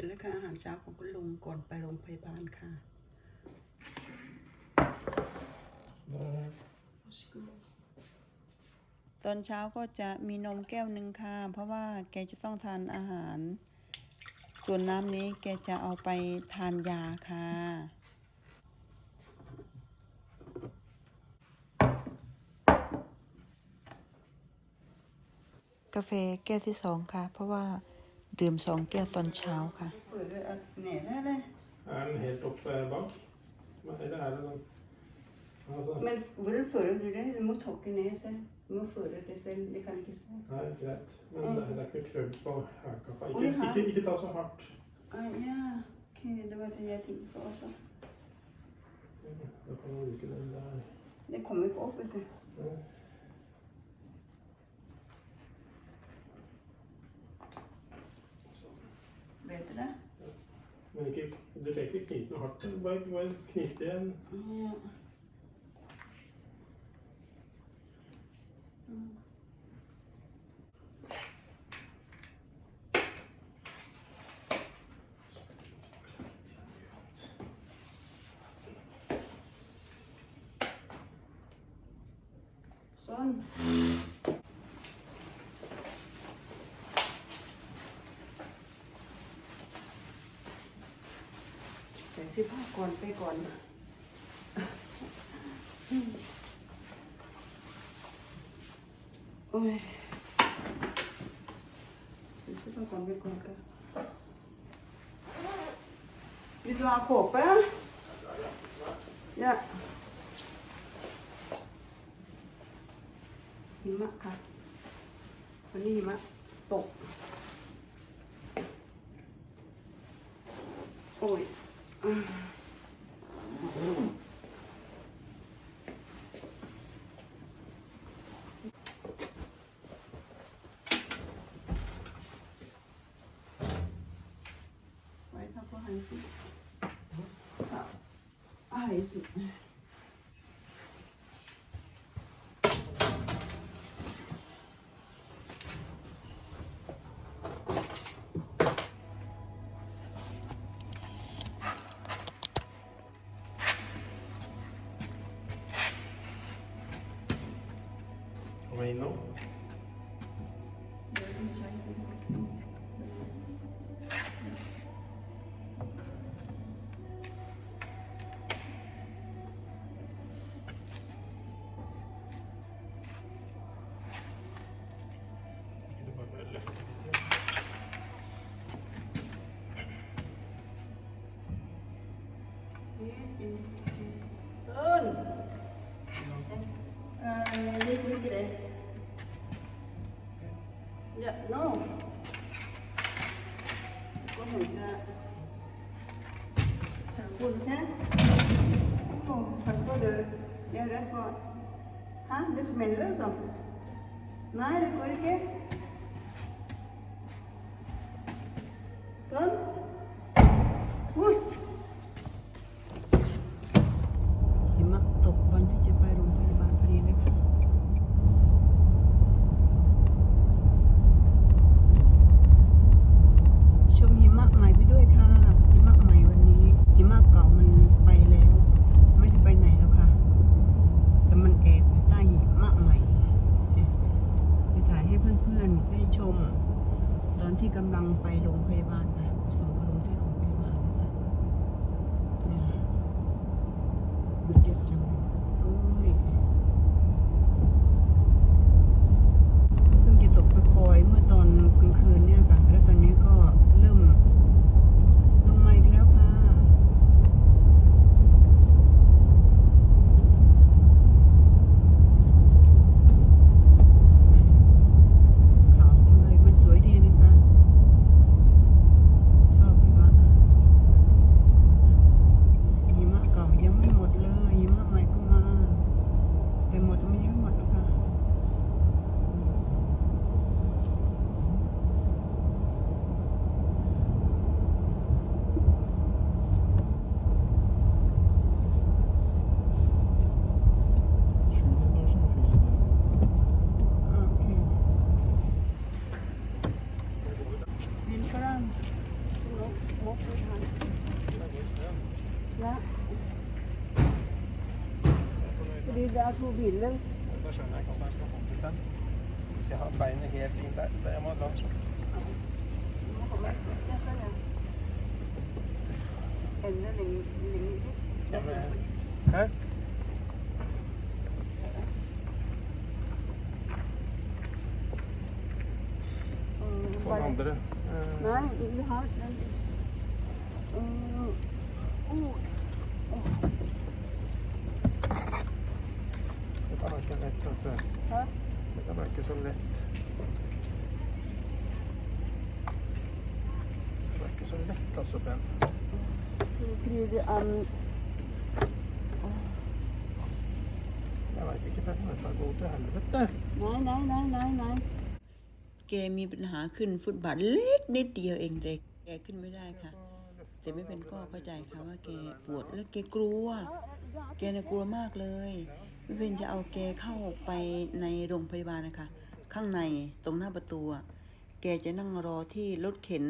ร็จแล้วค่ะอาหารเช้าของคุณลุงก่อนไปโรงพยาบาลค่ะตอนเช้าก็จะมีนมแก้วหนึ่งค่ะ เพราะว่าแกจะต้องทานอาหาร ส่วนน้ำนี้แกจะเอาไปทานยาค่ะกาแฟแก้วที่สองค่ะ เพราะว่า ดื่มสองแก้วตอนเช้าค่ะเปิดเลยเนี่ยได้เลย Er den helt oppe bak? Eller er det sånn altså, Men hvordan føler du det? Du må tråkke ned selv. Du må føle det selv. Det kan ikke se. Nei, greit. Men det, det er ikke krøll på hælkappa. Oi, Ikke, her. ikke, ikke ta så hardt. Ah, ja, ok. Det var det jeg tenkte på også. Da kan du bruke den der. Det kommer ikke opp, vet du. Ja. Du det? Men ikke, du trenger ikke knipe noe hardt. Bare, bare knip igjen. Ja. Sånn. ส่เสื้อผ้าก่อนไปก่อนโอ้ยส่เสื้อผ้าก่อนไปก่อนค่ะ Vill du ha kåpa? Ja. หิมะค่ะวันนี้หิมะตก โอ้ย อืม ไ Ya, no. Kau nak campur kan? Oh, pas kau dah dia dah kau. Ha, dia semelas ah. Mai dia kau ke? To din. Da skjønner jeg ikke hvordan jeg skal få til den. Skal jeg ha beinet helt inn der? Det må da. Enda lenger, men, Hæ? Få den andre. Eh, Nei, vi har den. Kan være ikke lett, vet du. Hæ? Det kan være ikke så lett. Det er ikke så lett, altså, Ben. fordi det er Jeg vet ikke, Ben. Dette går til helvete. Nei, nei, nei, nei, nei แกมีปัญหาขึ้นฟุตบาทเล็กนิดเดียวเองแต่แกขึ้นไม่ได้ค่ะ แต่ไม่เป็นก็เข้าใจค่ะว่าแกปวดและแกกลัว แกน่ะกลัวมากเลย ไม่เป็นจะเอาแกเข้าไปในโรงพยาบาลนะคะ ข้างในตรงหน้าประตูแกจะนั่งรอที่รถเข็น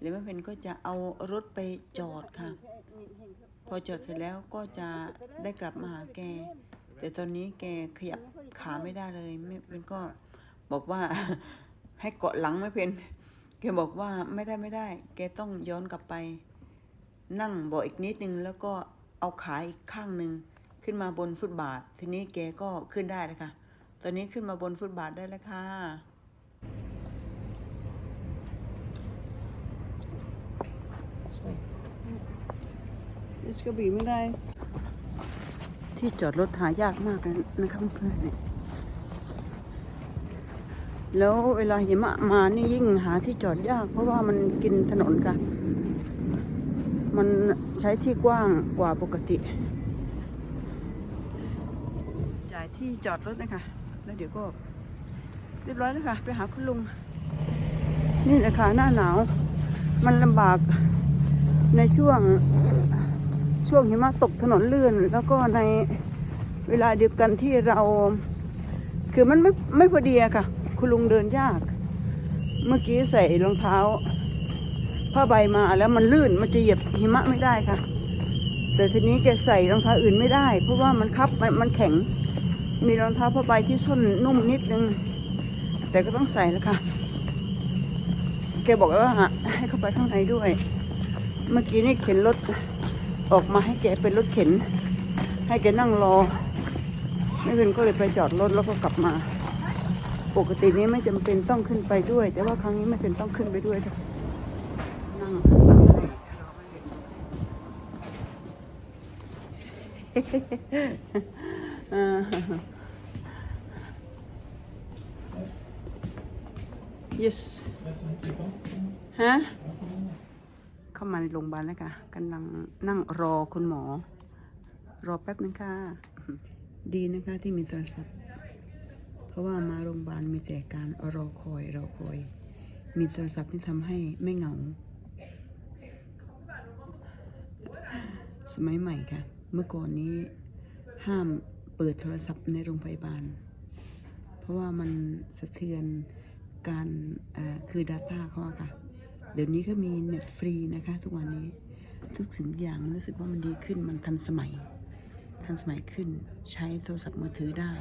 แล้วแม่เพนก็จะเอารถไปจอดค่ะ พอจอดเสร็จแล้วก็จะได้กลับมาหาแก แต่ตอนนี้แกขยับขาไม่ได้เลยแม่เพนก็บอกว่าให้เกาะหลังแม่เพนแกบอกว่าไม่ได้ไม่ได้ แกต้องย้อนกลับไป นั่งเบาะอีกนิดนึงแล้วก็เอาขาอีกข้างหนึ่ง ขึ้นมาบนฟุตบาท ทีนี้แกก็ขึ้นได้แล้วค่ะ ตอนนี้ขึ้นมาบนฟุตบาทได้แล้วค่ะนี่กระบี่ไม่ได้ ที่จอดรถหายากมากเลยนะครับเพื่อนเนี่ยแล้วเวลาหิมะมานี่ยิ่งหาที่จอดยาก เพราะว่ามันกินถนนค่ะ มันใช้ที่กว้างกว่าปกติ จ่าย ที่จอดรถนะคะ แล้วเดี๋ยวก็เรียบร้อยแล้วค่ะ ไปหาคุณลุง นี่แหละค่ะหน้าหนาว มันลำบากในช่วงช่วงหิมะตกถนนลื่น แล้วก็ในเวลาเดียวกันที่เรา คือมันไม่ไม่พอดีอะค่ะ คุณลุงเดินยาก เมื่อกี้ใส่รองเท้าผ้าใบมาแล้วมันลื่นมันจะเหยียบหิมะไม่ได้ค่ะ แต่ทีนี้แกใส่รองเท้าอื่นไม่ได้ เพราะว่ามันคับมันมันแข็ง มีรองเท้าผ้าใบที่ส้นนุ่มนิดนึง แต่ก็ต้องใส่แล้วค่ะ แกบอกว่าให้เข้าไปข้างในด้วย เมื่อกี้นี่เข็นรถออกมาให้แกเป็นรถเข็น ให้แกนั่งรอ ไม่เป็นก็เลยไปจอดรถแล้วก็กลับมา ปกตินี้ไม่จำเป็นต้องขึ้นไปด้วย แต่ว่าครั้งนี้ไม่จำเป็นต้องขึ้นไปด้วยค่ะนั่งหลังให้รอให้อ่า yes ฮะ เข้ามาในโรงพยาบาลแล้วค่ะกำลังนั่งรอคุณหมอ รอแป๊บนึงค่ะ ดีนะคะที่มีโทรศัพท์ เพราะว่ามาโรงพยาบาลมีแต่การรอคอยรอคอย มีโทรศัพท์ที่ทำให้ไม่เหงา สมัยใหม่ค่ะ เมื่อก่อนนี้ห้ามเปิดโทรศัพท์ในโรงพยาบาล เพราะว่ามันสะเทือนการคือ Data เขาอะค่ะ เดี๋ยวนี้ก็มีเน็ตฟรีนะคะ ทุกวันนี้ทุกสิ่งอย่างรู้สึกว่ามันดีขึ้นมันทันสมัย ทันสมัยขึ้นใช้โทรศัพท์มือถือได้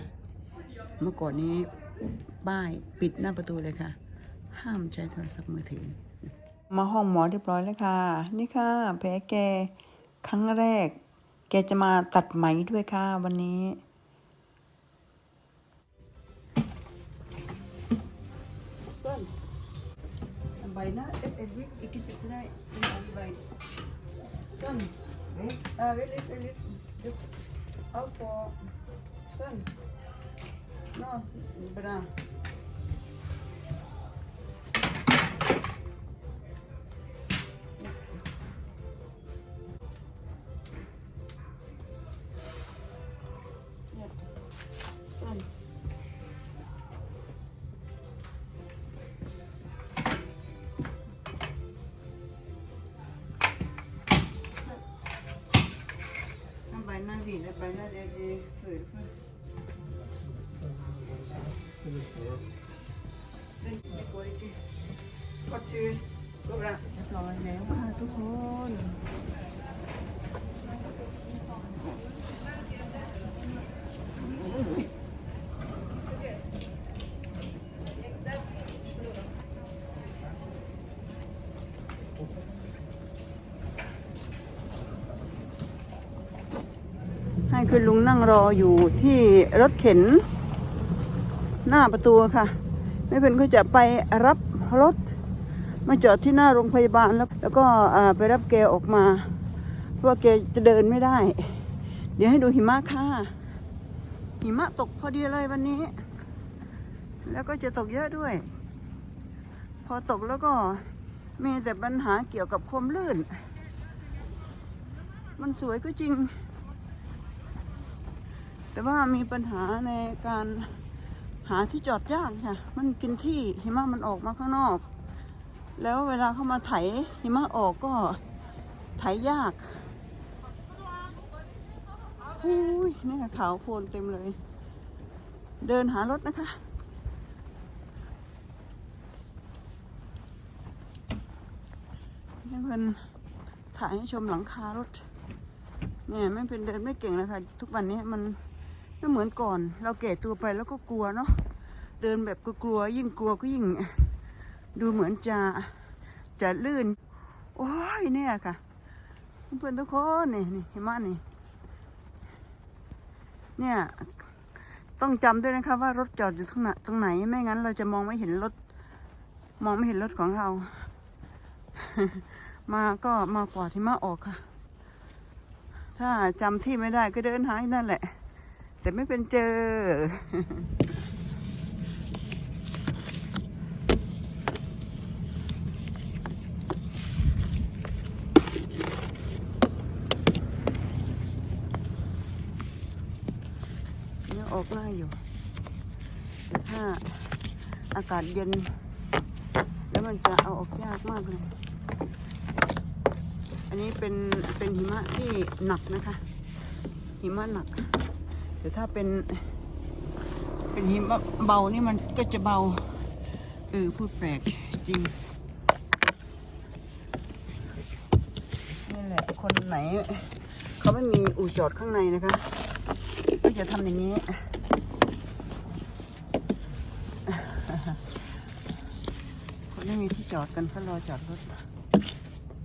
เมื่อก่อนนี้ป้ายปิดหน้าประตูเลยค่ะ ห้ามใช้โทรศัพท์มือถือ มาห้องหมอเรียบร้อยแล้วค่ะ นี่ค่ะแผลแกครั้งแรก แกจะมาตัดไหมด้วยค่ะวันนี้ tambay na. If a week, ikisip na eh, yung tambay. Son. Hmm? Ah, will it, will it, if, Son. No, bra. Ang bay na, vi, det bay na, det er før, før. Det går ikke. Kort tur. Går bra. เรียบร้อยแล้วค่ะทุกคน พื่อนลุงนั่งรออยู่ที่รถเข็น หน้าประตูค่ะแม่เพื่นก็จะไปรับรถ มาจอดที่หน้าโรงพยาบาลแล้ว แล้วก็ไปรับแกออกมา เพราะว่าแกจะเดินไม่ได้ เดี๋ยวให้ดูหิมะค่ะ หิมะตกพอดีเลยวันนี้ แล้วก็จะตกเยอะด้วย พอตกแล้วก็มีแต่ปัญหาเกี่ยวกับความลื่น มันสวยก็จริง แต่ว่ามีปัญหาในการหาที่จอดยากค่ะ มันกินที่หิมะมันออกมาข้างนอก แล้วเวลาเข้ามาไถหิมะออกก็ไถยากอุ้ยนี่ค่ะขาวโพลนเต็มเลย เดินหารถนะคะ นี่เพิ่นถ่ายให้ชมหลังคารถ เนี่ยไม่เป็นเดินไม่เก่งเลยค่ะ ทุกวันนี้มัน ไม่เหมือนก่อน เราแก่ตัวไปแล้วก็กลัวเนาะเดินแบบกลัวๆยิ่งกลัวก็ยิ่ง ดูเหมือนจะจะลื่น โอ้ยเนี่ยค่ะ เพื่อนทุกคนนี่นี่เห็นไหมนี่ เนี่ยต้องจำด้วยนะคะว่ารถจอดอยู่ตรงไหนตรงไหนไม่งั้น เราจะมองไม่เห็นรถ มองไม่เห็นรถของเรา มาก็มากว่าที่มาออกค่ะ ถ้าจำที่ไม่ได้ก็เดินหายนั่นแหละ แต่ไม่เป็นเจอ ยังออกง่าอยู่ แต่ถ้าอากาศเย็น แล้วมันจะเอาออกยากมากเลย อันนี้เป็นเป็นหิมะที่หนักนะคะ หิมะหนัก แต่ถ้าเป็น เป็นหิมะเบานี่มันก็จะเบา เออพูดแปลกจริงนี่แหละคนไหน เขาไม่มีอู่จอดข้างในนะคะก็จะทำอย่างนี้คนไม่มีที่จอดกันเขารอจอดรถ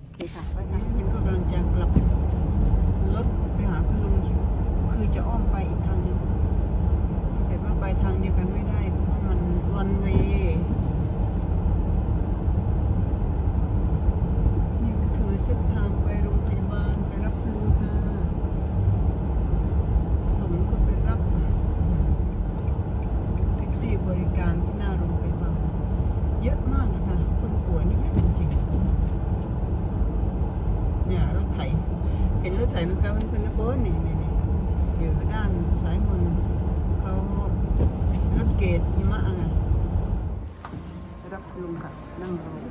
โอเคค่ะไปนะมันก็กำลังจะกลับรถไปหาคุณลุงอยู่คือจะอ้อมไปอีกทางหนึงถ้าเกิดว่า ไปทางเดียวกันไม่ได้ เพราะว่ามันวันเวนี่คือเส้นทางไปโรงพยาบาลไปรับคุณลุงค่ะสมก็ไปรับแท็กซี่บริการที่หน้าโรงพยาบาลเยอะมากนะคะคนป่วยนี่เยอะจริงๆเนี่ยรถไถเห็นรถไถไหมคะมันเป็นนะโป้นี่นี่นี่อยู่ด้านซ้ายมือเขา รถเกตหิมะอะรับลุงค่ะนั่งรอ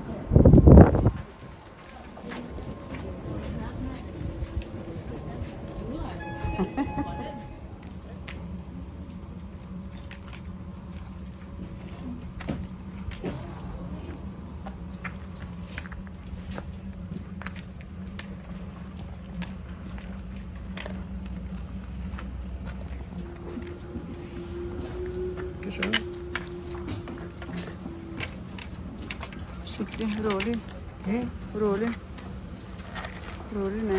สุ ดเลยโรลิโรลิโรลิไหน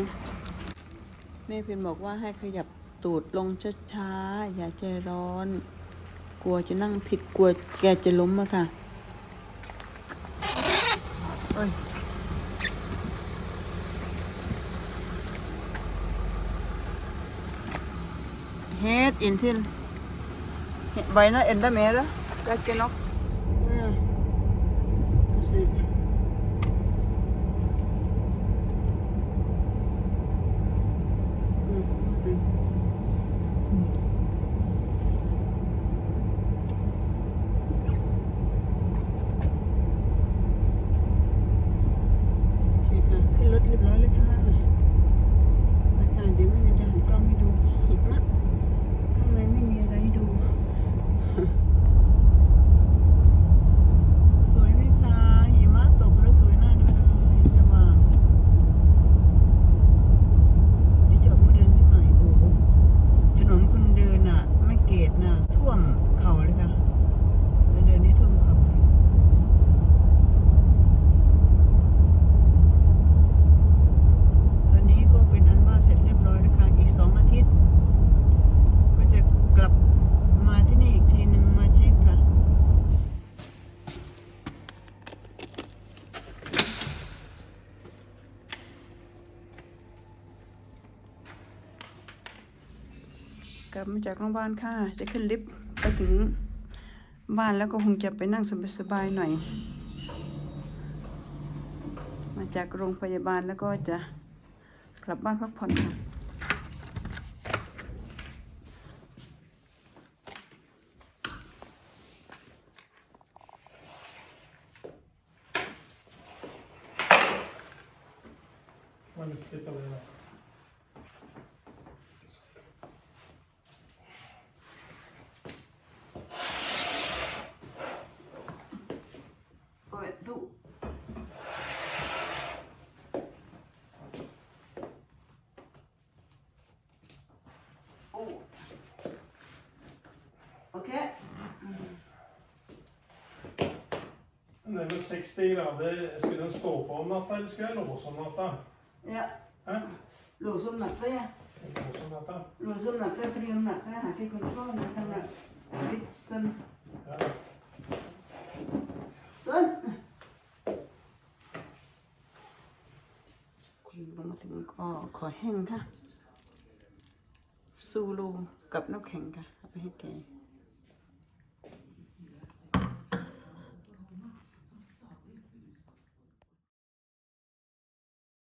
แม่เพียนบอกว่าให้ขยับตูดลงช้าๆ อย่าใจร้อน กลัวจะนั่งผิดกลัวแกจะล้มอะค่ะเอ้ยเฮ็ดอินทินใบน่ะเอ็นได้ไหมล่ะกาเกนอกอืม Sí. Oke, Kak. ขึ้นรถเรียบร้อยเลยค่ะไปค่ะเดี๋ยวแม่จะหันกล้องให้ดูหิมะข้างในไม่มีอะไรให้ดู กลับ มาจากโรงพยาบาลค่ะ จะขึ้นลิฟต์ไปถึงบ้านแล้วก็คงจะไปนั่งสบายๆหน่อย มาจากโรงพยาบาลแล้วก็จะกลับบ้านพักผ่อนค่ะ Man flyttar det där. โอ้ยสู้โอ้โอเค Det är väl 60 grader. Ska den stå på om natten eller ska jag låsa om natten? เนี่ย Äh? หลูซุ่มหนักเต้ Låsa om natten? หลูซุ่มหนักเต้พรีมหนักเต้หาแค่คนเข้านะทำหนักลิตซัน Ja. ซันลงมาถึงก็ขอแห้งค่ะซูลูกับน้ำแข็งค่ะเอาไปให้แก